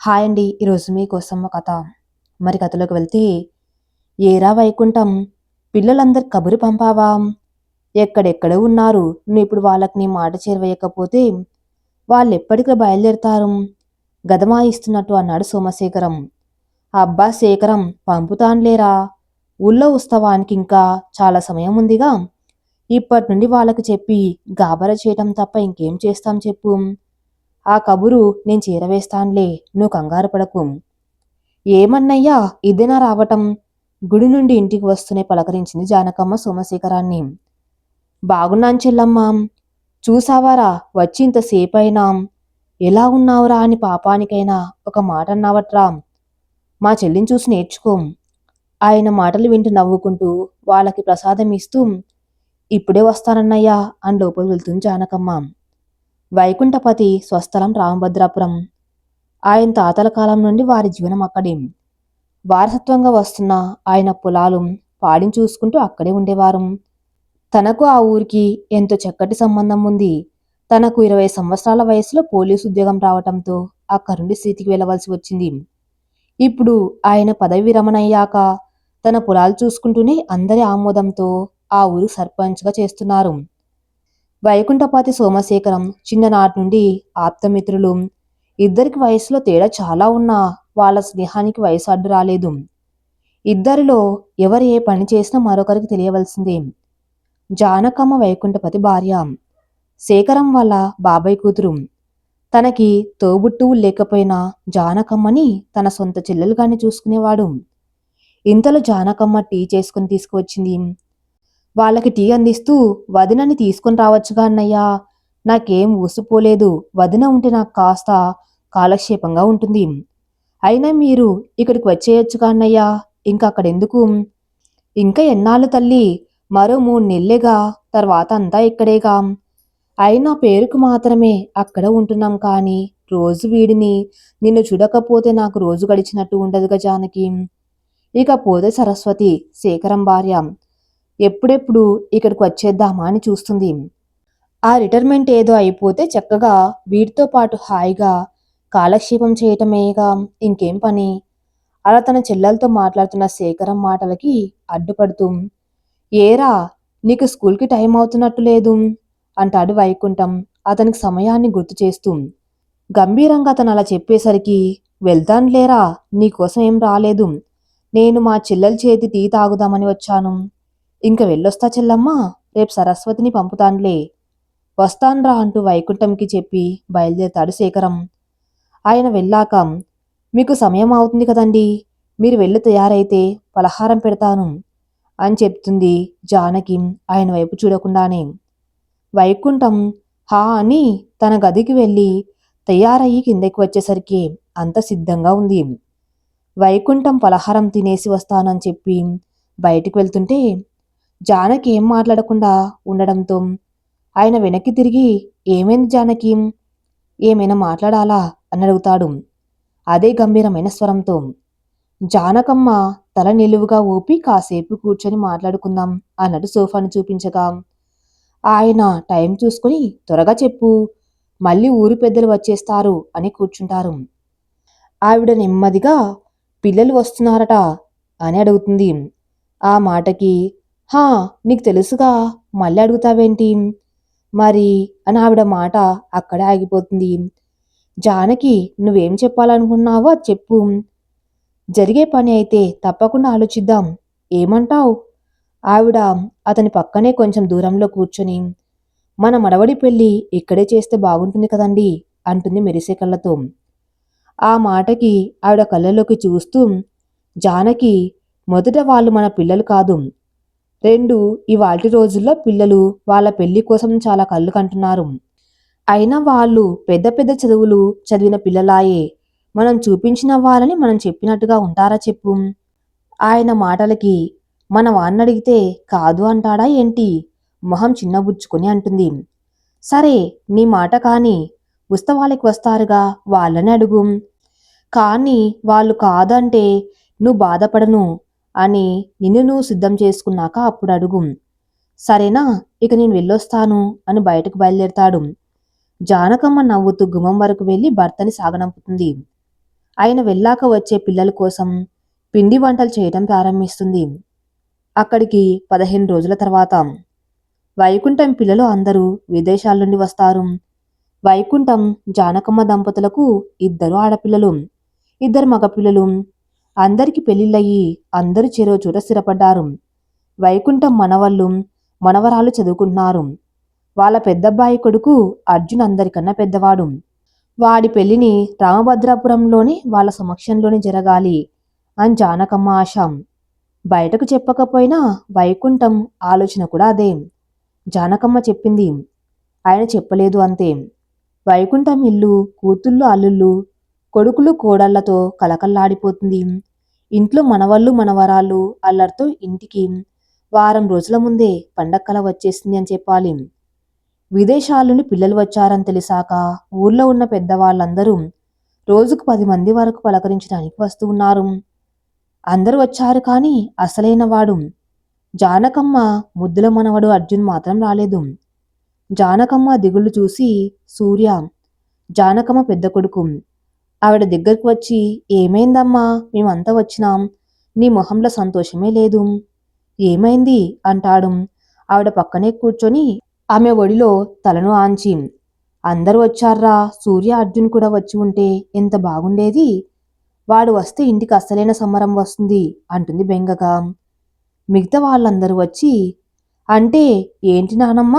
Hi అండి ఈరోజు మీకోసం ఒక కథ. మరి కథలోకి వెళ్తే ఏరా వైకుంఠం పిల్లలందరు కబురు పంపావా? ఎక్కడెక్కడ ఉన్నారు? నువ్వు ఇప్పుడు వాళ్ళకి నీ మాట చేరవేయకపోతే వాళ్ళు ఎప్పటికీ బయలుదేరుతారు? గదమాయిస్తున్నట్టు అన్నాడు సోమశేఖరం. అబ్బా శేఖరం పంపుతాన్లేరా? ఊళ్ళో ఉత్సవానికి ఇంకా చాలా సమయం ఉందిగా. ఇప్పటి నుండి వాళ్ళకి చెప్పి గాబర చేయటం తప్ప ఇంకేం చేస్తాం చెప్పు? ఆ కబురు నేను చేరవేస్తాన్లే నువ్వు కంగారు పడకు. ఏమన్నయ్యా ఇదేనా రావటం? గుడి నుండి ఇంటికి వస్తూనే పలకరించింది జానకమ్మ సోమశేఖరాన్ని. బాగున్నాను చెల్లమ్మ. చూసావారా వచ్చి ఇంతసేపైనా ఎలా ఉన్నావురా అని పాపానికైనా ఒక మాట అన్నావట్రా మా చెల్లిని చూసి నేర్చుకో. ఆయన మాటలు వింటూ నవ్వుకుంటూ వాళ్ళకి ప్రసాదం ఇస్తూ ఇప్పుడే వస్తానన్నయ్యా అని లోపల వెళ్తుంది జానకమ్మ. వైకుంఠపతి స్వస్థలం రామభద్రాపురం. ఆయన తాతల కాలం నుండి వారి జీవనం అక్కడే. వారసత్వంగా వస్తున్న ఆయన పొలాలు పాడిని చూసుకుంటూ అక్కడే ఉండేవారు. తనకు ఆ ఊరికి ఎంతో చక్కటి సంబంధం ఉంది. తనకు ఇరవై సంవత్సరాల వయసులో పోలీసు ఉద్యోగం రావటంతో అక్కడి స్థితికి వెళ్ళవలసి వచ్చింది. ఇప్పుడు ఆయన పదవి విరమణ అయ్యాక తన పొలాలు చూసుకుంటూనే అందరి ఆమోదంతో ఆ ఊరు సర్పంచ్గా చేస్తున్నారు. వైకుంఠపాతి సోమశేఖరం చిన్ననాటి నుండి ఆప్తమిత్రులు. ఇద్దరికి వయసులో తేడా చాలా ఉన్నా వాళ్ళ స్నేహానికి వయసు అడ్డు రాలేదు. ఇద్దరిలో ఎవరు ఏ పని చేసినా మరొకరికి తెలియవలసిందే. జానకమ్మ వైకుంఠపతి భార్య. శేఖరం వాళ్ళ బాబాయ్ కూతురు. తనకి తోబుట్టువు లేకపోయినా జానకమ్మని తన సొంత చెల్లెలుగానే చూసుకునేవాడు. ఇంతలో జానకమ్మ టీ చేసుకుని తీసుకువచ్చింది. వాళ్ళకి టీ అందిస్తూ వదినని తీసుకుని రావచ్చుగా అన్నయ్యా. నాకేం ఊసిపోలేదు వదిన ఉంటే నాకు కాస్త కాలక్షేపంగా ఉంటుంది. అయినా మీరు ఇక్కడికి వచ్చేయచ్చుగా అన్నయ్యా. ఇంకా అక్కడ ఎందుకు ఇంకా ఎన్నాళ్ళు తల్లి? మరో మూడు నెల్లేగా. తర్వాత అంతా ఇక్కడేగా. అయినా పేరుకు మాత్రమే అక్కడ ఉంటున్నాం కానీ రోజు వీడిని నిన్ను చూడకపోతే నాకు రోజు గడిచినట్టు ఉండదుగా జానకి. ఇక పోతే సరస్వతి శేఖరం భార్య. ఎప్పుడెప్పుడు ఇక్కడికి వచ్చేద్దామా అని చూస్తుంది. ఆ రిటైర్మెంట్ ఏదో అయిపోతే చక్కగా వీటితో పాటు హాయిగా కాలక్షేపం చేయటమేగా ఇంకేం పని? అలా తన చెల్లెలతో మాట్లాడుతున్న శేఖరం మాటలకి అడ్డుపడుతూ ఏరా నీకు స్కూల్కి టైం అవుతున్నట్టు లేదు అంటాడు వైకుంఠం అతనికి సమయాన్ని గుర్తు చేస్తూ. గంభీరంగా అతను అలా చెప్పేసరికి వెళ్తానులేరా నీకోసం ఏం రాలేదు. నేను మా చెల్లెల చేతి టీ తాగుదామని వచ్చాను. ఇంక వెళ్ళొస్తా చెల్లమ్మా రేపు సరస్వతిని పంపుతానులే. వస్తాన్రా అంటూ వైకుంఠంకి చెప్పి బయలుదేరతాడు శేఖరం. ఆయన వెళ్ళాక మీకు సమయం అవుతుంది కదండి మీరు వెళ్ళి తయారైతే పలహారం పెడతాను అని చెప్తుంది జానకి ఆయన వైపు చూడకుండానే. వైకుంఠం హా అని తన గదికి వెళ్ళి తయారయ్యి కిందకి వచ్చేసరికి అంత సిద్ధంగా ఉంది. వైకుంఠం పలహారం తినేసి వస్తానని చెప్పి బయటికి వెళ్తుంటే జానకి ఏం మాట్లాడకుండా ఉండడంతో ఆయన వెనక్కి తిరిగి ఏమైంది జానకి? ఏమైనా మాట్లాడాలా? అని అడుగుతాడు. అదే గంభీరమైన స్వరంతో జానకమ్మ తల నిలువుగా ఊపి కాసేపు కూర్చొని మాట్లాడుకుందాం అన్నట్టు సోఫాను చూపించగా ఆయన టైం చూసుకుని త్వరగా చెప్పు మళ్ళీ ఊరు పెద్దలు వచ్చేస్తారు అని కూర్చుంటారు. ఆవిడ నెమ్మదిగా పిల్లలు వస్తున్నారట అని అడుగుతుంది. ఆ మాటకి హా నీకు తెలుసుగా మళ్ళీ అడుగుతావేంటి? మరి అని ఆవిడ మాట అక్కడే ఆగిపోతుంది. జానకి నువ్వేం చెప్పాలనుకున్నావో అది చెప్పు. జరిగే పని అయితే తప్పకుండా ఆలోచిద్దాం. ఏమంటావు? ఆవిడ అతని పక్కనే కొంచెం దూరంలో కూర్చొని మన మడవడి పెళ్ళి ఇక్కడే చేస్తే బాగుంటుంది కదండి అంటుంది మెరిసే కళ్ళతో. ఆ మాటకి ఆవిడ కళ్ళలోకి చూస్తూ జానకి మొదట వాళ్ళు మన పిల్లలు కాదు రెండు ఇవాటి రోజుల్లో పిల్లలు వాళ్ళ పెళ్ళి కోసం చాలా కళ్ళు కంటున్నారు. అయినా వాళ్ళు పెద్ద పెద్ద చదువులు చదివిన పిల్లలాయే. మనం చూపించిన వాళ్ళని మనం చెప్పినట్టుగా ఉంటారా చెప్పు? ఆయన మాటలకి మన వాన్నడిగితే కాదు అంటాడా ఏంటి? మొహం చిన్నబుచ్చుకొని అంటుంది. సరే నీ మాట కాని ఉత్సవాలకి వస్తారుగా వాళ్ళని అడుగు. కానీ వాళ్ళు కాదంటే నువ్వు బాధపడను. అని నిన్ను నువ్వు సిద్ధం చేసుకున్నాక అప్పుడు అడుగు. సరేనా? ఇక నేను వెళ్ళొస్తాను అని బయటకు బయలుదేరతాడు. జానకమ్మ నవ్వుతూ గుమ్మం వరకు వెళ్ళి భర్తని సాగనంపుతుంది. ఆయన వెళ్ళాక వచ్చే పిల్లల కోసం పిండి వంటలు చేయటం ప్రారంభిస్తుంది. అక్కడికి పదిహేను రోజుల తర్వాత వైకుంఠం పిల్లలు అందరూ విదేశాల నుండి వస్తారు. వైకుంఠం జానకమ్మ దంపతులకు ఇద్దరు ఆడపిల్లలు ఇద్దరు మగపిల్లలు అందరికి పెళ్ళిళ్ళయి అందరూ చెరో చోట స్థిరపడ్డారు. వైకుంఠం మనవళ్ళు మనవరాలు చదువుకుంటున్నారు. వాళ్ళ పెద్దబ్బాయి కొడుకు అర్జున్ అందరికన్నా పెద్దవాడు. వాడి పెళ్ళిని రామభద్రాపురంలోని వాళ్ళ సమక్షంలోనే జరగాలి అని జానకమ్మ ఆశ. బయటకు చెప్పకపోయినా వైకుంఠం ఆలోచన కూడా అదే. జానకమ్మ చెప్పింది ఆయన చెప్పలేదు అంతే. వైకుంఠం ఇల్లు కూతుళ్ళు అల్లుళ్ళు కొడుకులు కోడళ్ళతో కలకల్లాడిపోతుంది ఇంట్లో మనవళ్ళు మనవరాళ్ళు అల్లరితో ఇంటికి వారం రోజుల ముందే పండక్కల వచ్చేసింది అని చెప్పాలి. విదేశాలని పిల్లలు వచ్చారని తెలిసాక ఊర్లో ఉన్న పెద్దవాళ్ళందరూ రోజుకు పది మంది వరకు పలకరించడానికి వస్తూ ఉన్నారు. అందరూ వచ్చారు కానీ అసలైన వాడు జానకమ్మ ముద్దుల మనవడు అర్జున్ మాత్రం రాలేదు. జానకమ్మ దిగుళ్ళు చూసి సూర్య జానకమ్మ పెద్ద కొడుకు ఆవిడ దగ్గరకు వచ్చి ఏమైందమ్మా? మేమంతా వచ్చినాం. నీ మొహంలో సంతోషమే లేదు. ఏమైంది? అంటాడు. ఆవిడ పక్కనే కూర్చొని ఆమె ఒడిలో తలను ఆంచి అందరూ వచ్చారా సూర్య అర్జున్ కూడా వచ్చి ఉంటే ఎంత బాగుండేది? వాడు వస్తే ఇంటికి అస్సలైన సంబరం వస్తుంది అంటుంది బెంగగా. మిగతా వాళ్ళందరూ వచ్చి అంటే ఏంటి నానమ్మ?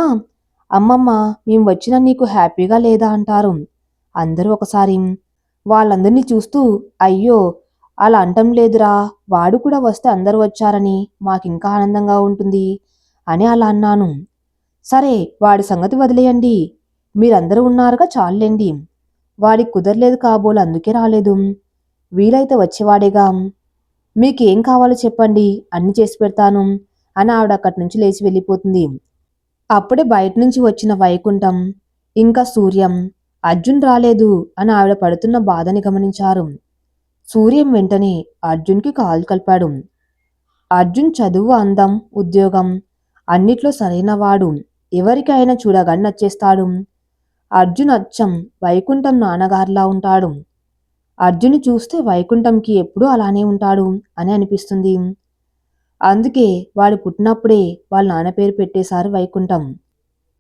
అమ్మమ్మ మేము వచ్చినా నీకు హ్యాపీగా లేదా? అంటారు. అందరూ ఒకసారి వాళ్ళందరినీ చూస్తూ అయ్యో అలా అంటం లేదురా. వాడు కూడా వస్తే అందరూ వచ్చారని మాకింకా ఆనందంగా ఉంటుంది అని అలా అన్నాను. సరే వాడి సంగతి వదిలేయండి. మీరందరూ ఉన్నారుగా చాలండి వాడికి కుదరలేదు కాబోలు అందుకే రాలేదు. వీలైతే వచ్చేవాడేగా. మీకేం కావాలో చెప్పండి. అన్ని చేసి పెడతాను అని ఆవిడ అక్కడి నుంచి లేచి వెళ్ళిపోతుంది. అప్పుడే బయట నుంచి వచ్చిన వైకుంఠం ఇంకా సూర్యం అర్జున్ రాలేదు అని ఆవిడ పడుతున్న బాధని గమనించారు. సూర్యం వెంటనే అర్జున్కి కాలు కలిపాడు. అర్జున్ చదువు అందం ఉద్యోగం అన్నిట్లో సరైనవాడు. ఎవరికైనా చూడగానే నచ్చేస్తాడు. అర్జున్ అచ్చం వైకుంఠం నాన్నగారిలా ఉంటాడు. అర్జున్ చూస్తే వైకుంఠంకి ఎప్పుడూ అలానే ఉంటాడు అని అనిపిస్తుంది. అందుకే వాడు పుట్టినప్పుడే వాళ్ళ నాన్న పేరు పెట్టేశారు వైకుంఠం.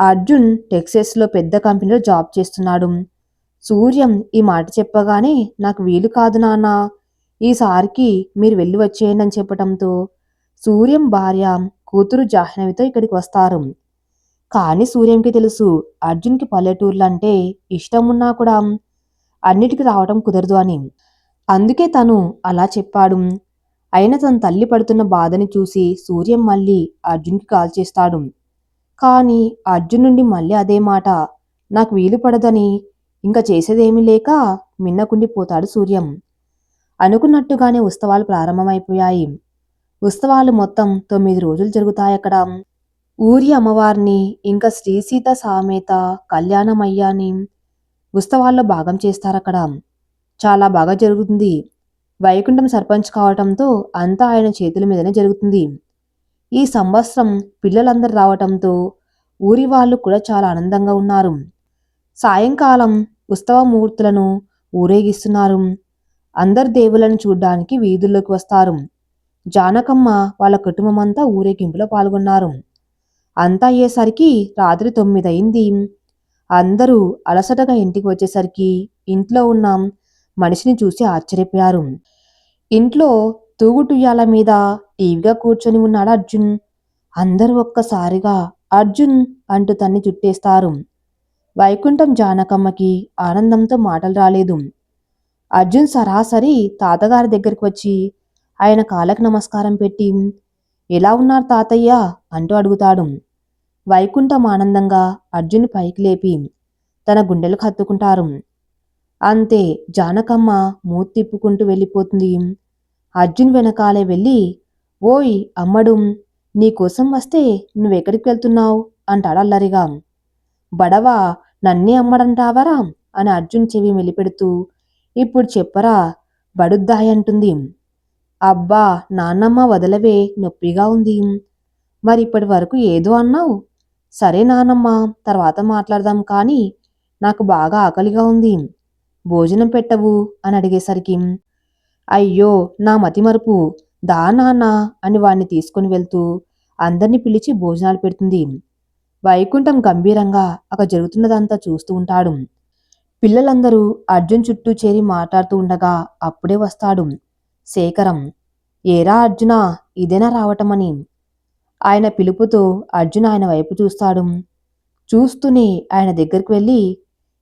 అర్జున్ టెక్సస్లో పెద్ద కంపెనీలో జాబ్ చేస్తున్నాడు. సూర్యం ఈ మాట చెప్పగానే నాకు వీలు కాదు నాన్న. ఈసారికి మీరు వెళ్ళి వచ్చేయండి అని చెప్పటంతో సూర్యం భార్య కూతురు జాహ్నవితో ఇక్కడికి వస్తారు. కానీ సూర్యంకి తెలుసు అర్జున్కి పల్లెటూర్లంటే ఇష్టం ఉన్నా కూడా అన్నిటికీ రావటం కుదరదు అని. అందుకే తను అలా చెప్పాడు. అయినా తన తల్లి పడుతున్న బాధని చూసి సూర్యం మళ్ళీ అర్జున్కి కాల్ చేస్తాడు. కానీ అర్జున్ నుండి మళ్ళీ అదే మాట. నాకు వీలు పడదని. ఇంకా చేసేదేమీ లేక మిన్నకుండిపోతాడు సూర్యం. అనుకున్నట్టుగానే ఉత్సవాలు ప్రారంభమైపోయాయి. ఉత్సవాలు మొత్తం తొమ్మిది రోజులు జరుగుతాయి అక్కడ ఊరి అమ్మవారిని ఇంకా శ్రీ సీత సామేత కళ్యాణమయ్యాని ఉత్సవాల్లో భాగం చేస్తారు అక్కడ చాలా బాగా జరుగుతుంది. వైకుంఠం సర్పంచ్ కావటంతో అంతా ఆయన చేతుల మీదనే జరుగుతుంది. ఈ సంవత్సరం పిల్లలందరూ రావటంతో ఊరి వాళ్ళు కూడా చాలా ఆనందంగా ఉన్నారు. సాయంకాలం ఉత్సవ మూర్తులను ఊరేగిస్తున్నారు. అందరు దేవులను చూడ్డానికి వీధుల్లోకి వస్తారు. జానకమ్మ వాళ్ళ కుటుంబం అంతా ఊరేగింపులో పాల్గొన్నారు. అంతా అయ్యేసరికి రాత్రి తొమ్మిది అయింది అందరూ అలసటగా ఇంటికి వచ్చేసరికి ఇంట్లో ఉన్న మనిషిని చూసి ఆశ్చర్యపోయారు. ఇంట్లో తూగుటుయ్యాల మీద టీవీగా కూర్చొని ఉన్నాడు అర్జున్. అందరూ ఒక్కసారిగా అర్జున్ అంటూ తన్ని చుట్టేస్తారు. వైకుంఠం జానకమ్మకి ఆనందంతో మాటలు రాలేదు. అర్జున్ సరాసరి తాతగారి దగ్గరికి వచ్చి ఆయన కాళ్ళకి నమస్కారం పెట్టి ఎలా ఉన్నారు తాతయ్య అంటూ అడుగుతాడు. వైకుంఠం ఆనందంగా అర్జున్ పైకి లేపి తన గుండెలకు హత్తుకుంటారు అంతే జానకమ్మ మూతి తిప్పుకుంటూ వెళ్ళిపోతుంది. అర్జున్ వెనకాలే వెళ్ళి ఓయ్ అమ్మడు నీకోసం వస్తే నువ్వెక్కడికి వెళ్తున్నావు? అంటాడు అల్లరిగా. బడవా నన్నే అమ్మడంటావరా? అని అర్జున్ చెవి మెలిపెడుతూ ఇప్పుడు చెప్పరా బడుద్దాయి అంటుంది. అబ్బా నాన్నమ్మ వదలవే నొప్పిగా ఉంది. మరి ఇప్పటి వరకు ఏదో అన్నావు? సరే నానమ్మ తర్వాత మాట్లాడదాం కానీ నాకు బాగా ఆకలిగా ఉంది. భోజనం పెట్టవు అని అడిగేసరికి అయ్యో నా మతిమరుపు. దా నాన్న అని వాణ్ణి తీసుకుని వెళ్తూ అందరినీ పిలిచి భోజనాలు పెడుతుంది. వైకుంఠం గంభీరంగా అక్కడ జరుగుతున్నదంతా చూస్తూ ఉంటాడు. పిల్లలందరూ అర్జున్ చుట్టూ చేరి మాట్లాడుతూ ఉండగా అప్పుడే వస్తాడు. శేఖరం ఏరా అర్జున ఇదేనా రావటమని? ఆయన పిలుపుతో అర్జున్ ఆయన వైపు చూస్తాడు. చూస్తూనే ఆయన దగ్గరికి వెళ్ళి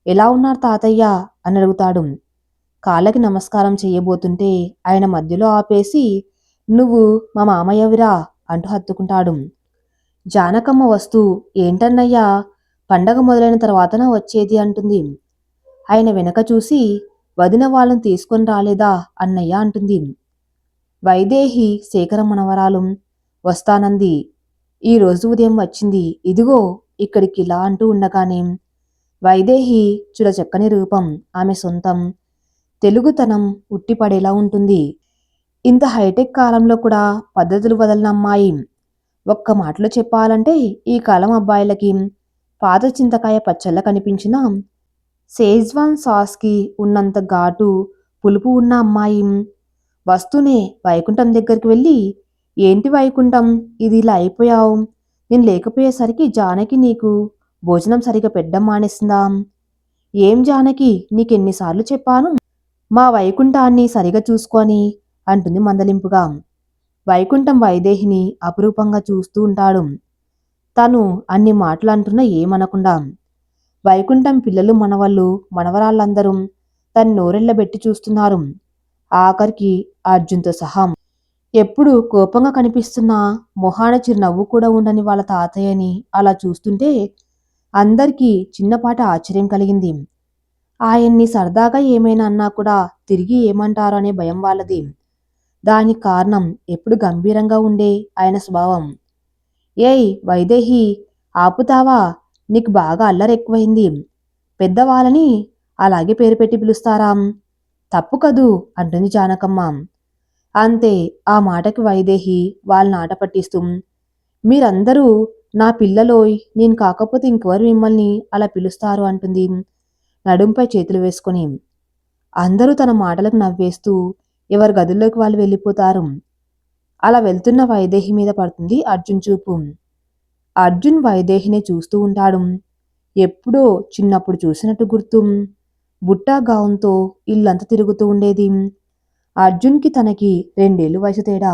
ఎలా ఉన్నారు తాతయ్య? అని అడుగుతాడు. కాళ్ళకి నమస్కారం చేయబోతుంటే ఆయన మధ్యలో ఆపేసి నువ్వు మా మామయ్యవిరా అంటూ హత్తుకుంటాడు. జానకమ్మ వస్తూ ఏంటన్నయ్యా పండగ మొదలైన తర్వాతన వచ్చేది? అంటుంది. ఆయన వెనక చూసి వదిన వాళ్ళని తీసుకొని రాలేదా? అన్నయ్య అంటుంది. వైదేహి శేఖర మనవరాలు వస్తానంది. ఈ రోజు ఉదయం వచ్చింది. ఇదిగో ఇక్కడికి ఇలా అంటూ ఉండగానే వైదేహి చుడ చక్కని రూపం. ఆమె సొంతం. తెలుగుతనం ఉట్టిపడేలా ఉంటుంది. ఇంత హైటెక్ కాలంలో కూడా పద్ధతులు వదలన అమ్మాయి ఒక్క మాటలో చెప్పాలంటే ఈ కాలం అబ్బాయిలకి పాత చింతకాయ పచ్చళ్ళ కనిపించిన సేజ్వాన్ సాస్కి ఉన్నంత ఘాటు పులుపు ఉన్న అమ్మాయి. వస్తూనే వైకుంఠం దగ్గరికి వెళ్ళి ఏంటి వైకుంఠం? ఇది ఇలా అయిపోయావు. నేను లేకపోయేసరికి జానకి నీకు భోజనం సరిగా పెట్టడం మానేసిందా? ఏం జానకి? నీకెన్నిసార్లు చెప్పాను? మా వైకుంఠాన్ని సరిగా చూసుకొని అంటుంది మందలింపుగా. వైకుంఠం వైదేహిని అపురూపంగా చూస్తూ ఉంటాడు. తను అన్ని మాటలు అంటున్నా ఏమనకుండా. వైకుంఠం పిల్లలు మనవళ్ళు మనవరాళ్ళందరూ తను నోరెళ్ళబెట్టి చూస్తున్నారు. ఆఖరికి అర్జున్తో సహా. ఎప్పుడు కోపంగా కనిపిస్తున్న మొహాన చిరునవ్వు కూడా ఉండని వాళ్ళ తాతయ్యని అలా చూస్తుంటే అందరికీ చిన్నపాటి ఆశ్చర్యం కలిగింది. ఆయన్ని సరదాగా ఏమైనా అన్నా కూడా తిరిగి ఏమంటారో అనే భయం వాళ్ళది. దానికి కారణం ఎప్పుడు గంభీరంగా ఉండే ఆయన స్వభావం. ఏయ్ వైదేహి ఆపుతావా? నీకు బాగా అల్లరి ఎక్కువైంది. పెద్దవాళ్ళని అలాగే పేరు పెట్టి పిలుస్తారా. తప్పు కదూ? అంటుంది జానకమ్మ. అంతే ఆ మాటకి వైదేహి వాళ్ళని ఆట పట్టిస్తూ మీరందరూ నా పిల్లలోయ్ నేను కాకపోతే ఇంకెవరు మిమ్మల్ని అలా పిలుస్తారు? అంటుంది నడుంపై చేతులు వేసుకొని. అందరూ తన మాటలకు నవ్వేస్తూ ఎవరి గదుల్లోకి వాళ్ళు వెళ్ళిపోతారు. అలా వెళ్తున్న వైదేహి మీద పడుతుంది అర్జున్ చూపు. అర్జున్ వైదేహిని చూస్తూ ఉంటాడు. ఎప్పుడో చిన్నప్పుడు చూసినట్టు గుర్తు. బుట్టా గావుంతో ఇల్లంతా తిరుగుతూ ఉండేది. అర్జున్కి తనకి రెండేళ్ళు వయసు తేడా.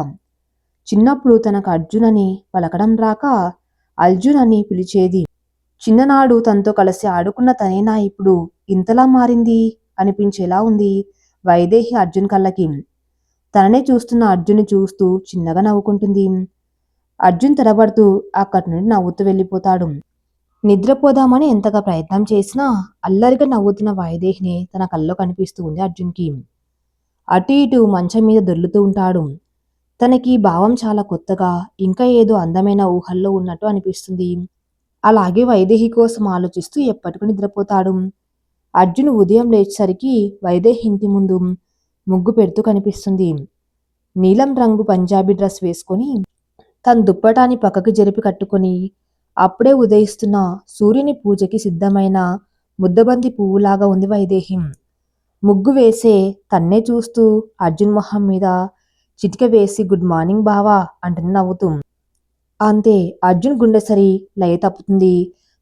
చిన్నప్పుడు తనకు అర్జున్ అని పలకడం రాక అర్జున్ అని పిలిచేది. చిన్ననాడు తనతో కలిసి ఆడుకున్న తనేనా ఇప్పుడు? ఇంతలా మారింది? అనిపించేలా ఉంది. వైదేహి అర్జున్ కళ్ళకి. తననే చూస్తున్న అర్జున్ చూస్తూ చిన్నగా నవ్వుకుంటుంది. అర్జున్ తెరబడుతూ అక్కడి నుండి నవ్వుతూ వెళ్ళిపోతాడు. నిద్రపోదామని ఎంతగా ప్రయత్నం చేసినా అల్లరిగా నవ్వుతున్న వాయుదేహిని తన కల్లో కనిపిస్తూ ఉంది అర్జున్కి. అటు ఇటు మంచం మీద దొర్లుతూ ఉంటాడు. తనకి భావం చాలా కొత్తగా ఇంకా ఏదో అందమైన ఊహల్లో ఉన్నట్టు అనిపిస్తుంది. అలాగే వైదేహి కోసం ఆలోచిస్తూ ఎప్పటికీ నిద్రపోతాడు. అర్జున్ ఉదయం లేచేసరికి వైదేహి ఇంటి ముందు ముగ్గు పెడుతూ కనిపిస్తుంది. నీలం రంగు పంజాబీ డ్రెస్ వేసుకొని తన దుప్పటాన్ని పక్కకు జరిపి కట్టుకొని అప్పుడే ఉదయిస్తున్న సూర్యుని పూజకి సిద్ధమైన ముద్దబంతి పువ్వులాగా ఉంది వైదేహి ముగ్గు వేసే తన్నే చూస్తూ అర్జున్ మొహం మీద చిటిక వేసి గుడ్ మార్నింగ్ బావా అంటుంది నవ్వుతూ. అంతే అర్జున్ గుండెసరి లయ తప్పుతుంది.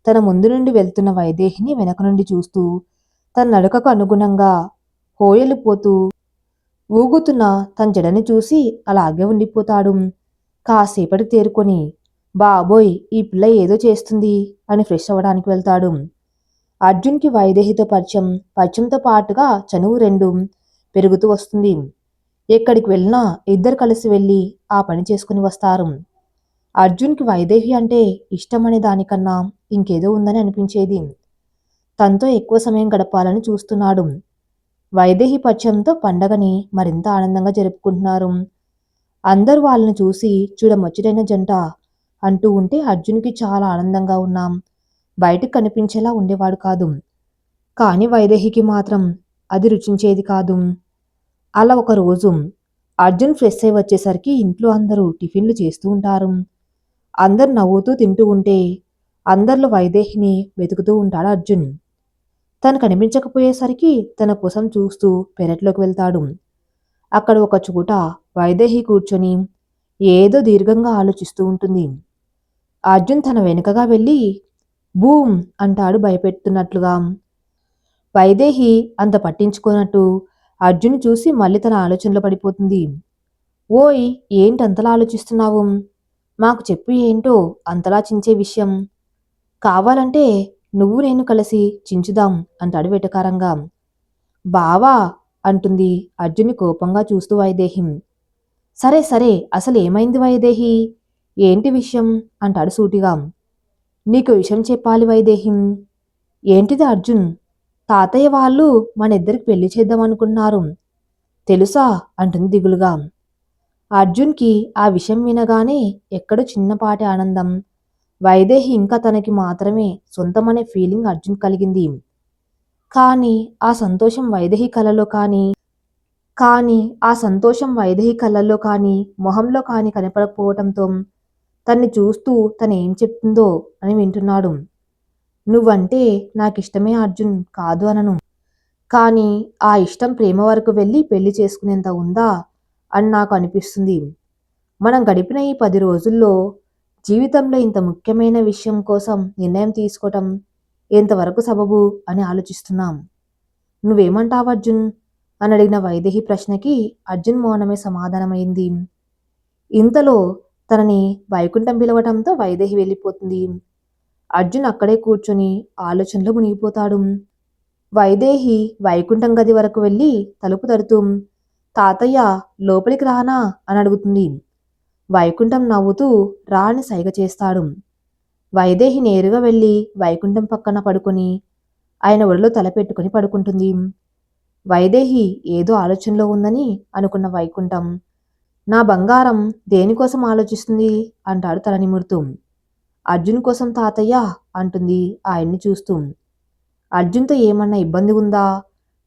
తన ముందు నుండి వెళ్తున్న వైదేహిని వెనక నుండి చూస్తూ తన నడకకు అనుగుణంగా హోయలిపోతూ ఊగుతున్న తన జడని చూసి అలాగే ఉండిపోతాడు. కాసేపటి తేరుకొని బాబోయ్ ఈ పిల్ల ఏదో చేస్తుంది అని ఫ్రెష్ అవ్వడానికి వెళ్తాడు. అర్జున్కి వైదేహితో పరిచయం పరిచయంతో పాటుగా చనువు రెండు పెరుగుతూ వస్తుంది. ఎక్కడికి వెళ్ళినా ఇద్దరు కలిసి వెళ్ళి ఆ పని చేసుకుని వస్తారు. అర్జున్కి వైదేహి అంటే ఇష్టమనే దానికన్నా ఇంకేదో ఉందని అనిపించేది. తనతో ఎక్కువ సమయం గడపాలని చూస్తున్నాడు. వైదేహి పరిచయంతో పండగని మరింత ఆనందంగా జరుపుకుంటున్నారు. అందరూ వాళ్ళని చూసి చూడముచ్చటైన జంట అంటూ ఉంటే అర్జున్కి చాలా ఆనందంగా ఉన్నాం. బయటకు కనిపించేలా ఉండేవాడు కాదు. కానీ వైదేహికి మాత్రం అది రుచించేది కాదు. అలా ఒక రోజు అర్జున్ ఫ్రెష్ అయి వచ్చేసరికి ఇంట్లో అందరూ టిఫిన్లు చేస్తూ ఉంటారు. అందరు నవ్వుతూ తింటూ ఉంటే అందరిలో వైదేహిని వెతుకుతూ ఉంటాడు అర్జున్. తను కనిపించకపోయేసరికి తన కోసం చూస్తూ పెరట్లోకి వెళ్తాడు. అక్కడ ఒక చోట వైదేహి కూర్చొని ఏదో దీర్ఘంగా ఆలోచిస్తూ ఉంటుంది. అర్జున్ తన వెనుకగా వెళ్ళి బూమ్ అంటాడు భయపెడుతున్నట్లుగా. వైదేహి అంత పట్టించుకోనట్టు అర్జున్ చూసి మళ్ళీ తన ఆలోచనలో పడిపోతుంది. ఓయ్ ఏంటంతలా ఆలోచిస్తున్నావు? మాకు చెప్పు ఏంటో అంతలా చించే విషయం. కావాలంటే నువ్వు నేను కలిసి చించుదాం అంటాడు వెటకారంగా బావా అంటుంది అర్జున్ని కోపంగా చూస్తూ వైదేహిం సరే సరే అసలు ఏమైంది వైదేహి ఏంటి విషయం? అంటాడు సూటిగా. నీకు విషయం చెప్పాలి వైదేహిం ఏంటిది అర్జున్? తాతయ్య వాళ్ళు మన ఇద్దరికి పెళ్ళి చేద్దామనుకున్నారు తెలుసా? అంటుంది దిగులుగా. అర్జున్కి ఆ విషయం వినగానే ఎక్కడో చిన్నపాటి ఆనందం. వైదేహి ఇంకా తనకి మాత్రమే సొంతమనే ఫీలింగ్ అర్జున్ కలిగింది. కానీ ఆ సంతోషం వైదేహి కళలో కానీ కానీ ఆ సంతోషం వైదేహి కళ్ళల్లో కానీ మొహంలో కానీ కనపడకపోవటంతో తన్ని చూస్తూ తను ఏం చెప్తుందో అని వింటున్నాడు. నువ్వంటే నాకిష్టమే అర్జున్ కాదు అనను. కానీ ఆ ఇష్టం ప్రేమ వరకు వెళ్ళి పెళ్ళి చేసుకునేంత ఉందా అని నాకు అనిపిస్తుంది. మనం గడిపిన ఈ పది రోజుల్లో జీవితంలో ఇంత ముఖ్యమైన విషయం కోసం నిర్ణయం తీసుకోవటం ఎంతవరకు సబబు అని ఆలోచిస్తున్నాం. నువ్వేమంటావు అర్జున్? అని అడిగిన వైదేహి ప్రశ్నకి అర్జున్ మౌనమే సమాధానమైంది. ఇంతలో తనని వైకుంఠం పిలవటంతో వైదేహి వెళ్ళిపోతుంది. అర్జున్ అక్కడే కూర్చొని ఆలోచనలో మునిగిపోతాడు. వైదేహి వైకుంఠం గది వరకు వెళ్ళి తలుపు తడుతూ తాతయ్య లోపలికి రానా? అని అడుగుతుంది. వైకుంఠం నవ్వుతూ రాణి సైగ చేస్తాడు. వైదేహి నేరుగా వెళ్ళి వైకుంఠం పక్కన పడుకొని ఆయన ఒడిలో తలపెట్టుకుని పడుకుంటుంది. వైదేహి ఏదో ఆలోచనలో ఉందని అనుకున్న వైకుంఠం నా బంగారం దేనికోసం ఆలోచిస్తుంది? అంటాడు తల నిమురుతూ అర్జున్ కోసం తాతయ్య అంటుంది ఆయన్ని చూస్తూ. అర్జున్తో ఏమన్నా ఇబ్బంది ఉందా?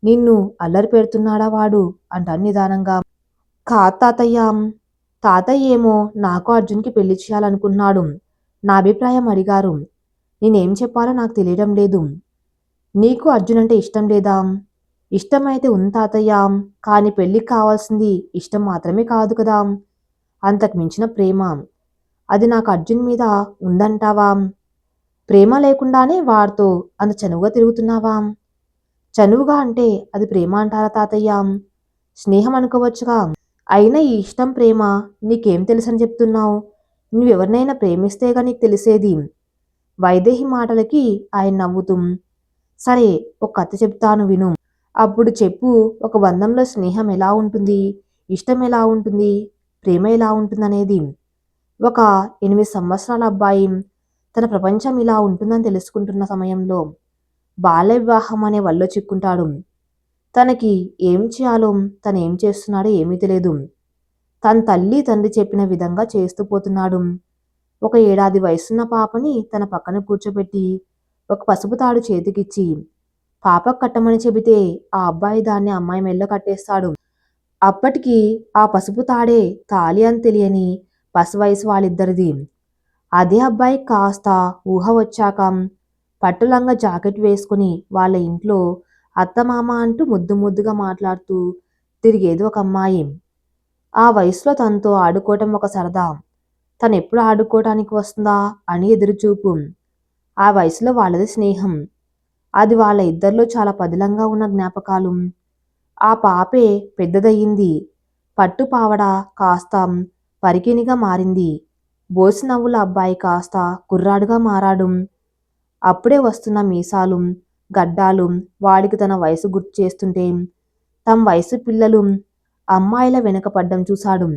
నిన్ను అల్లరి పెడుతున్నాడా వాడు? అంటాడు నిదానంగా. కా తాతయ్య తాతయ్య ఏమో నాకు అర్జున్కి పెళ్ళి చేయాలనుకుంటున్నాడు. నా అభిప్రాయం అడిగారు నేనేం చెప్పాలో నాకు తెలియడం లేదు. నీకు అర్జున్ అంటే ఇష్టం లేదా? ఇష్టమైతే ఉంది తాతయ్య. కానీ పెళ్ళికి కావాల్సింది ఇష్టం మాత్రమే కాదు కదా. అంతకు మించిన ప్రేమ. అది నాకు అర్జున్ మీద ఉందంటావా? ప్రేమ లేకుండానే వాడితో అంత చనువుగా తిరుగుతున్నావా? చనువుగా అంటే అది ప్రేమ అంటారా తాతయ్య? స్నేహం అనుకోవచ్చుగా. అయినా ఈ ఇష్టం ప్రేమ నీకేం తెలుసని చెప్తున్నావు? నువ్వెవరినైనా ప్రేమిస్తేగా నీకు తెలిసేది? వైదేహి మాటలకి ఆయన నవ్వుతూ సరే ఒక కథ చెప్తాను విను. అప్పుడు చెప్పు ఒక బంధంలో స్నేహం ఎలా ఉంటుంది? ఇష్టం ఎలా ఉంటుంది? ప్రేమ ఎలా ఉంటుందనేది. ఒక ఎనిమిది సంవత్సరాల అబ్బాయి తన ప్రపంచం ఇలా ఉంటుందని తెలుసుకుంటున్న సమయంలో బాల్య వివాహం అనే వల్ల చిక్కుంటాడు. తనకి ఏం చేయాలో తను ఏం చేస్తున్నాడో ఏమీ తెలియదు తన తల్లి తండ్రి చెప్పిన విధంగా చేస్తూ పోతున్నాడు. ఒక ఏడాది వయసున్న పాపని తన పక్కన కూర్చోబెట్టి ఒక పసుపు తాడు చేతికిచ్చి పాప కట్టమని చెబితే ఆ అబ్బాయి దాన్ని అమ్మాయి మెల్లో కట్టేస్తాడు. అప్పటికి ఆ పసుపు తాడే తాలి అని తెలియని పసు వయసు వాళ్ళిద్దరిది. అదే అబ్బాయి కాస్త ఊహ వచ్చాక పట్టులంగా జాకెట్ వేసుకుని వాళ్ళ ఇంట్లో అత్తమామ అంటూ ముద్దు ముద్దుగా మాట్లాడుతూ తిరిగేది ఒక అమ్మాయి. ఆ వయసులో తనతో ఆడుకోవటం ఒక సరదా. తను ఎప్పుడు ఆడుకోవటానికి వస్తుందా అని ఎదురుచూపు. ఆ వయసులో వాళ్ళది స్నేహం. అది వాళ్ళ ఇద్దరిలో చాలా పదిలంగా ఉన్న జ్ఞాపకాలు. ఆ పాపే పెద్దదయ్యింది. పట్టు పావడ కాస్త పరికినిగా మారింది. బోసినవ్వుల అబ్బాయి కాస్త కుర్రాడుగా మారాడు. అప్పుడే వస్తున్న మీసాలు గడ్డాలు వాడికి తన వయసు గుర్తు చేస్తుంటే తమ వయసు పిల్లలు అమ్మాయిల వెనకపడ్డం చూశాడు.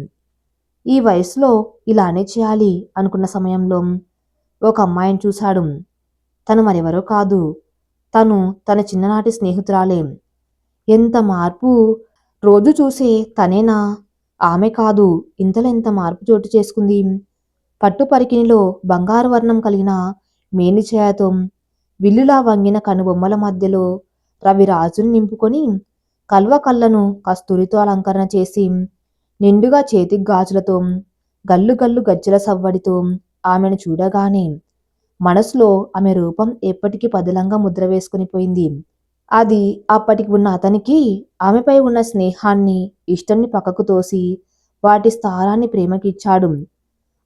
ఈ వయసులో ఇలానే చేయాలి అనుకున్న సమయంలో ఒక అమ్మాయిని చూశాడు. తను మరెవరో కాదు. తను తన చిన్ననాటి స్నేహితురాలే. ఎంత మార్పు? రోజు చూసే తనేనా? ఆమె కాదు. ఇంతలో ఎంత మార్పు చోటు చేసుకుంది? పట్టు పరికినిలో బంగారు వర్ణం కలిగిన మేనిచేయతో విల్లులా వంగిన కనుబొమ్మల మధ్యలో రవి రాజుని నింపుకొని కల్వ కళ్ళను కస్తూరితో అలంకరణ చేసి నిండుగా చేతి గాజులతో గల్లు గల్లు గజ్జల సవ్వడితో ఆమెను చూడగానే మనసులో ఆమె రూపం ఎప్పటికీ పదిలంగా ముద్ర వేసుకుని పోయింది. అది అప్పటికి ఉన్న అతనికి ఆమెపై ఉన్న స్నేహాన్ని ఇష్టాన్ని పక్కకు తోసి వాటి స్థానాన్ని ప్రేమకిచ్చాడు.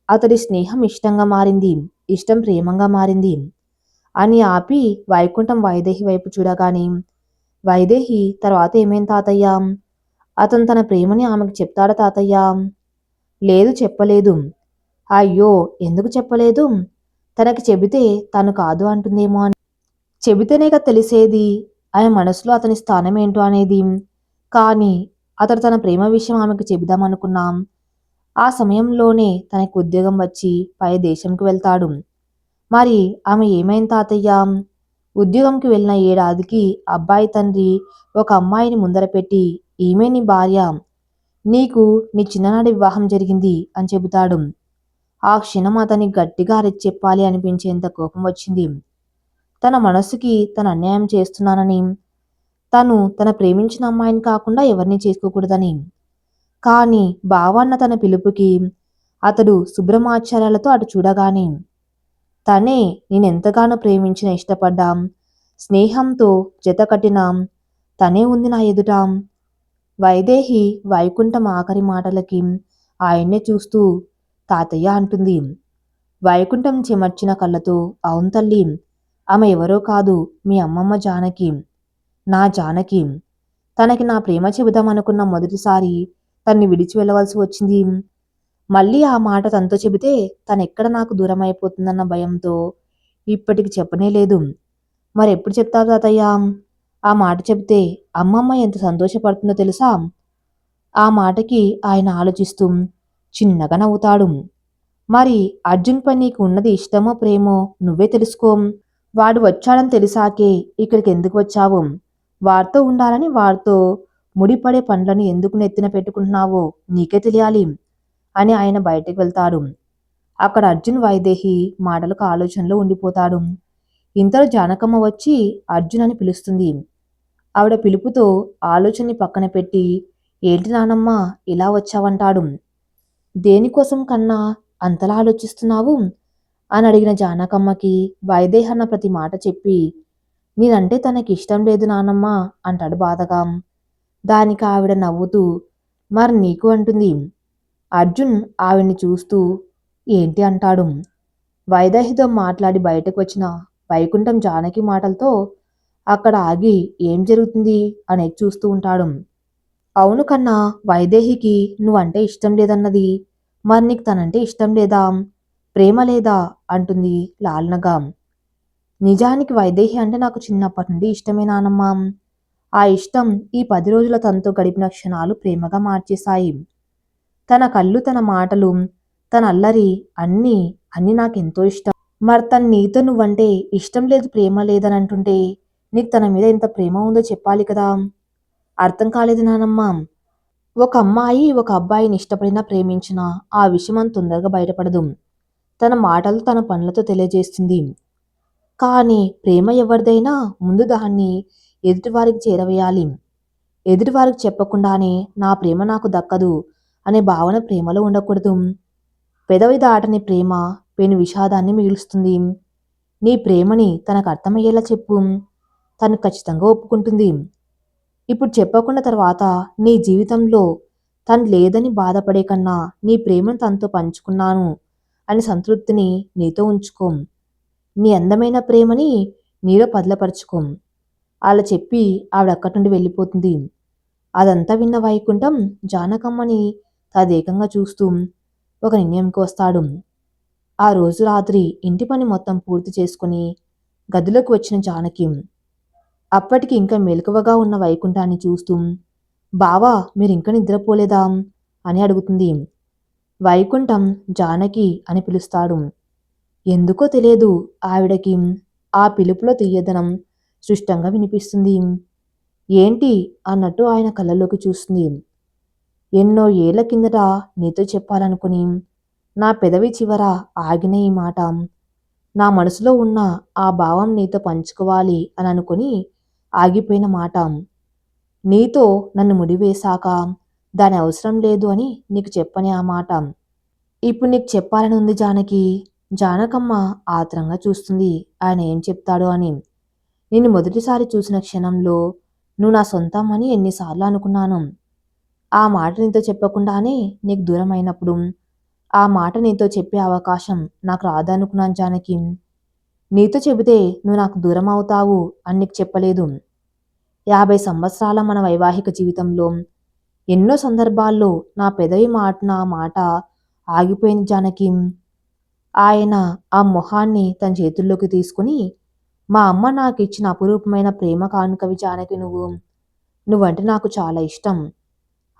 అతడి స్నేహం ఇష్టంగా మారింది ఇష్టం ప్రేమంగా మారింది. అని ఆపి వైకుంఠం వైదేహి వైపు చూడగానే వైదేహి తర్వాత ఏమేం తాతయ్య? అతను తన ప్రేమని ఆమెకు చెప్తాడా తాతయ్య? లేదు చెప్పలేదు. అయ్యో ఎందుకు చెప్పలేదు? తనకి చెబితే తను కాదు అంటుందేమో అని. చెబితేనేగా తెలిసేది? ఆమె మనసులో అతని స్థానం ఏంటో అనేది. కానీ అతడు తన ప్రేమ విషయం ఆమెకు చెబుదామనుకున్నాం. ఆ సమయంలోనే తనకు ఉద్యోగం వచ్చి పై దేశంకి వెళ్తాడు. మరి ఆమె ఏమైంది తాతయ్య? ఉద్యోగంకి వెళ్ళిన ఏడాదికి అబ్బాయి తండ్రి ఒక అమ్మాయిని ముందర పెట్టి ఈమె నీ భార్య. నీకు నీ చిన్ననాటి వివాహం జరిగింది అని చెబుతాడు. ఆ క్షణం అతని గట్టిగా అరెచ్చి చెప్పాలి అనిపించేంత కోపం వచ్చింది. తన మనస్సుకి తన అన్యాయం చేస్తున్నానని తను తన ప్రేమించిన అమ్మాయిని కాకుండా ఎవరిని చేసుకోకూడదని. కానీ బావన్న తన పిలుపుకి అతడు శుభ్రమాచార్యాలతో అటు చూడగానే తనే నేనెంతగానో ప్రేమించిన ఇష్టపడ్డాం. స్నేహంతో జత కట్టినాం. తనే ఉంది నా ఎదుట. వైదేహి వైకుంఠం ఆఖరి మాటలకి ఆయన్నే చూస్తూ తాతయ్య అంటుంది. వైకుంఠం చెమర్చిన కళ్ళతో అవును తల్లి ఆమె ఎవరో కాదు మీ అమ్మమ్మ జానకి. నా జానకి. తనకి నా ప్రేమ చెబుదామనుకున్న మొదటిసారి తన్ని విడిచి వెళ్ళవలసి వచ్చింది. మళ్ళీ ఆ మాట తనతో చెబితే తనెక్కడ నాకు దూరం అయిపోతుందన్న భయంతో ఇప్పటికి చెప్పనే లేదు. మరెప్పుడు చెప్తావు తాతయ్య? ఆ మాట చెబితే అమ్మమ్మ ఎంత సంతోషపడుతుందో తెలుసా? ఆ మాటకి ఆయన ఆలోచిస్తూ చిన్నగా నవ్వుతాడు. మరి అర్జున్ పై నీకు ఉన్నది ఇష్టమో ప్రేమో నువ్వే తెలుసుకో. వాడు వచ్చాడని తెలిసాకే ఇక్కడికి ఎందుకు వచ్చావు? వారితో ఉండాలని వారితో ముడిపడే పనులను ఎందుకు నెత్తిన పెట్టుకుంటున్నావో నీకే తెలియాలి. అని ఆయన బయటకు వెళ్తాడు. అక్కడ అర్జున్ వైదేహి మాటలకు ఆలోచనలో ఉండిపోతాడు. ఇంతలో జానకమ్మ వచ్చి అర్జున్ అని పిలుస్తుంది. ఆవిడ పిలుపుతో ఆలోచనని పక్కన పెట్టి ఏంటి నానమ్మ ఇలా వచ్చావంటాడు. దేనికోసం కన్నా అంతలా ఆలోచిస్తున్నావు? అని అడిగిన జానకమ్మకి వైదేహన్న ప్రతి మాట చెప్పి నేనంటే తనకి ఇష్టం లేదు నానమ్మ అంటాడు బాధగా. దానికి ఆవిడ నవ్వుతూ మరి నీకు అంటుంది అర్జున్ ఆవిడ్ని చూస్తూ ఏంటి? అంటాడు. వైదేహితో మాట్లాడి బయటకు వచ్చిన వైకుంఠం జానకి మాటలతో అక్కడ ఆగి ఏం జరుగుతుంది అని చూస్తూ ఉంటాడు. అవును కన్నా వైదేహికి నువ్వంటే ఇష్టం లేదన్నది. మరి నీకు తనంటే ఇష్టం లేదా? ప్రేమ లేదా? అంటుంది లాల్నగా. నిజానికి వైదేహి అంటే నాకు చిన్నప్పటి నుండి ఇష్టమే నానమ్మ. ఆ ఇష్టం ఈ పది రోజుల తనతో గడిపిన క్షణాలు ప్రేమగా మార్చేశాయి. తన కళ్ళు తన మాటలు తన అల్లరి అన్నీ అన్నీ నాకెంతో ఇష్టం. మరి తన నీతో నువ్వంటే ఇష్టం లేదు ప్రేమ లేదని అంటుంటే నీకు తన మీద ఎంత ప్రేమ ఉందో చెప్పాలి కదా. అర్థం కాలేదు నానమ్మ. ఒక అమ్మాయి ఒక అబ్బాయిని ఇష్టపడినా ప్రేమించినా ఆ విషయం అంత తొందరగా బయటపడదు. తన మాటలు తన పనులతో తెలియజేస్తుంది. కానీ ప్రేమ ఎవరిదైనా ముందు దాన్ని ఎదుటివారికి చేరవేయాలి. ఎదుటివారికి చెప్పకుండానే నా ప్రేమ నాకు దక్కదు. అనే భావన ప్రేమలో ఉండకూడదు. పెదవి దాటని ప్రేమ పెను విషాదాన్ని మిగులుస్తుంది. నీ ప్రేమని తనకు అర్థమయ్యేలా చెప్పు. తను ఖచ్చితంగా ఒప్పుకుంటుంది. ఇప్పుడు చెప్పకుండా తర్వాత నీ జీవితంలో తను లేదని బాధపడే కన్నా నీ ప్రేమను తనతో పంచుకున్నాను అని సంతృప్తిని నీతో ఉంచుకో. నీ అందమైన ప్రేమని నీలో పదలపరుచుకో. అలా చెప్పి ఆవిడ అక్కడి నుండి వెళ్ళిపోతుంది. అదంతా విన్న వైకుంఠం జానకమ్మని తదేకంగా చూస్తూ ఒక నిర్ణయంకి వస్తాడు. ఆ రోజు రాత్రి ఇంటి పని మొత్తం పూర్తి చేసుకుని గదిలోకి వచ్చిన జానకి అప్పటికి ఇంకా మెలకువగా ఉన్న వైకుంఠాన్ని చూస్తూ బావా మీరు ఇంకా నిద్రపోలేదా? అని అడుగుతుంది. వైకుంఠం జానకి అని పిలుస్తాడు. ఎందుకో తెలియదు ఆవిడకి ఆ పిలుపులో తీయదనం స్పష్టంగా వినిపిస్తుంది. ఏంటి? అన్నట్టు ఆయన కళ్ళలోకి చూస్తుంది. ఎన్నో ఏళ్ళ కిందట నీతో చెప్పాలనుకుని నా పెదవి చివర ఆగిన ఈ మాట. నా మనసులో ఉన్న ఆ భావం నీతో పంచుకోవాలి అని అనుకుని ఆగిపోయిన మాట. నీతో నన్ను ముడివేశాక దాని అవసరం లేదు అని నీకు చెప్పని ఆ మాట. ఇప్పుడు నీకు చెప్పాలని ఉంది జానకి. జానకమ్మ ఆత్రంగా చూస్తుంది. ఆయన ఏం చెప్తాడో అని. నిన్ను మొదటిసారి చూసిన క్షణంలో నువ్వు నా సొంతం అని ఎన్నిసార్లు అనుకున్నాను. ఆ మాట నీతో చెప్పకుండానే నీకు దూరం అయినప్పుడు ఆ మాట నీతో చెప్పే అవకాశం నాకు రాదనుకున్నాను జానకి. నీతో చెబితే నువ్వు నాకు దూరం అవుతావు అని నీకు చెప్పలేదు. యాభై సంవత్సరాల మన వైవాహిక జీవితంలో ఎన్నో సందర్భాల్లో నా పెదవి మాట నా మాట ఆగిపోయింది జానకి. ఆయన ఆ మొహాన్ని తన చేతుల్లోకి తీసుకుని మా అమ్మ నాకు ఇచ్చిన అపురూపమైన ప్రేమ కానుకవి జానకి నువ్వు. నువ్వంటే నాకు చాలా ఇష్టం.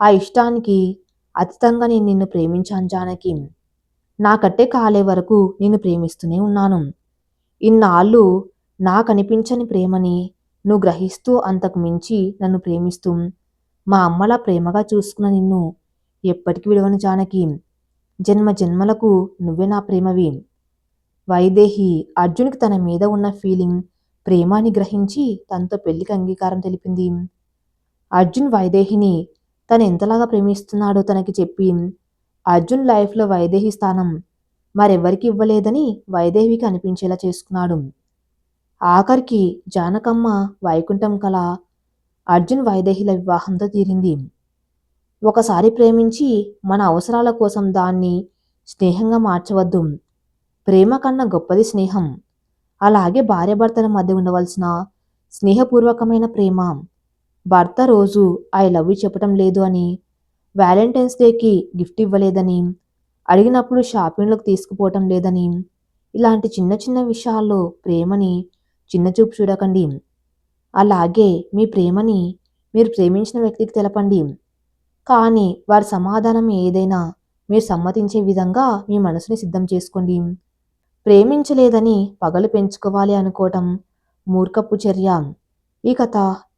ఆ ఇష్టానికి అతీతంగా నేను నిన్ను ప్రేమించాను జానకి. నాకట్టే కాలే వరకు నిన్ను ప్రేమిస్తూనే ఉన్నాను. ఇన్నాళ్ళు నాకనిపించని ప్రేమని నువ్వు గ్రహిస్తూ అంతకు మించి నన్ను ప్రేమిస్తూ మా అమ్మలా ప్రేమగా చూసుకున్న నిన్ను ఎప్పటికీ విడవను జానకి. జన్మ జన్మలకు నువ్వే నా ప్రేమవి. వైదేహి అర్జున్కి తన మీద ఉన్న ఫీలింగ్ ప్రేమాని గ్రహించి తనతో పెళ్ళికి అంగీకారం తెలిపింది. అర్జున్ వైదేహిని తను ఎంతలాగా ప్రేమిస్తున్నాడో తనకి చెప్పి అర్జున్ లైఫ్లో వైదేహి స్థానం మరెవ్వరికి ఇవ్వలేదని వైదేహికి అనిపించేలా చేసుకున్నాడు. ఆఖరికి జానకమ్మ వైకుంఠం కల అర్జున్ వైదేహిల వివాహంతో తీరింది. ఒకసారి ప్రేమించి మన అవసరాల కోసం దాన్ని స్నేహంగా మార్చవద్దు. ప్రేమ కన్నా గొప్పది స్నేహం. అలాగే భార్యాభర్తల మధ్య ఉండవలసిన స్నేహపూర్వకమైన ప్రేమ. భర్త రోజు ఐ లవ్ యూ చెప్పడం లేదు అని వ్యాలంటైన్స్ డేకి గిఫ్ట్ ఇవ్వలేదని అడిగినప్పుడు షాపింగ్లకు తీసుకుపోవటం లేదని ఇలాంటి చిన్న చిన్న విషయాల్లో ప్రేమని చిన్న చూపు చూడకండి. అలాగే మీ ప్రేమని మీరు ప్రేమించిన వ్యక్తికి తెలపండి. కానీ వారి సమాధానం ఏదైనా మీరు సమ్మతించే విధంగా మీ మనసుని సిద్ధం చేసుకోండి. ప్రేమించలేదని పగలు పెంచుకోవాలి అనుకోవటం మూర్ఖపు చర్య. ఈ కథ